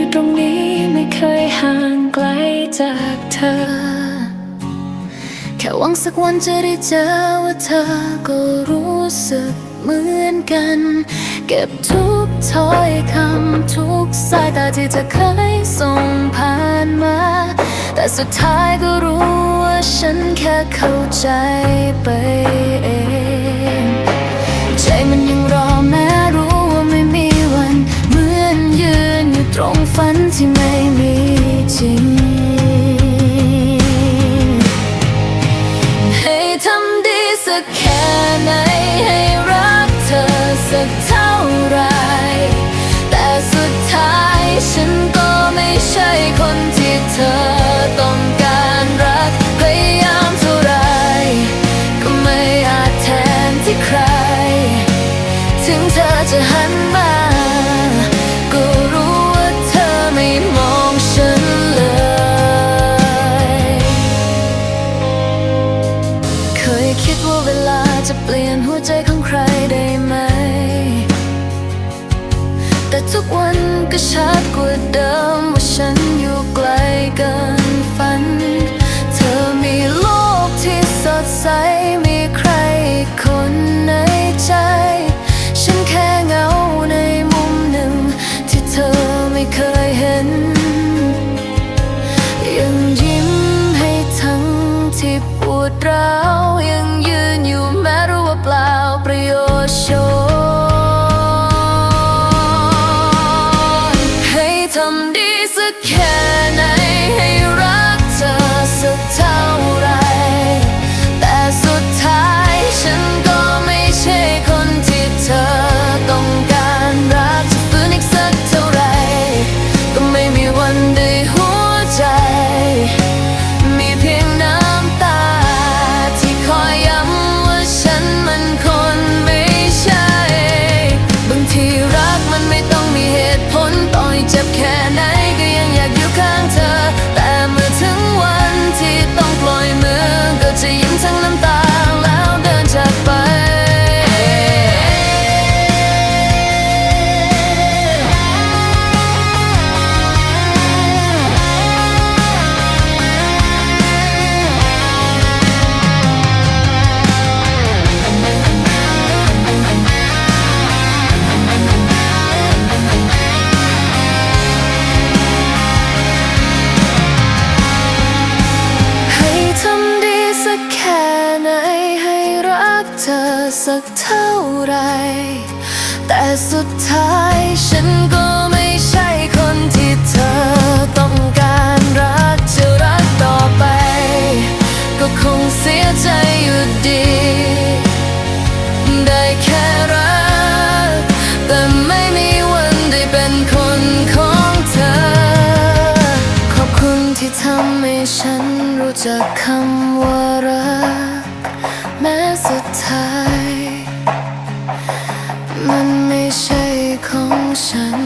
ู่ตรงนี้ไม่เคยห่างไกลจากเธอ แค่หวังสักวันจะได้เจอว่าเธอก็รู้สึกเหมือนกัน เก็บทุกถ้อยคำทุกสายตาที่เธอเคยส่งผ่านมา แต่สุดท้ายก็รู้ว่าฉันแค่เข้าใจไปเอง ตรงฝันที่ไม่มีจริง ให้ทำดีสักแค่ไหน ให้รักเธอสักเท่าไร แต่สุดท้ายฉันก็ไม่ใช่คนที่เธอต้องการรัก พยายามเท่าไร ก็ไม่อาจแทนที่ใคร ถึงเธอจะหัน ปลี่ยนหัวใจของใครได้ไหม แต่ทุกวันก็ชัดกว่าเดิมว่าฉันอยู่ไกลเกินฝัน เธอมีโลกที่สดใส มีใครคนในใจ ฉันแค่เหงาในมุมหนึ่ง ที่เธอไม่เคยเห็น ยังยิ้มให้ทั้งที่ปวดร้าวยัง ไสักแค่ไหนให้รักเธอสักเท่าไร แต่สุดท้ายฉันก็ไม่ใช่คนที่เธอต้องการรักจะรักต่อไป ก็คงเสียใจ จากคำว่ารัก แม้สุดท้าย มันไม่ใช่ของฉัน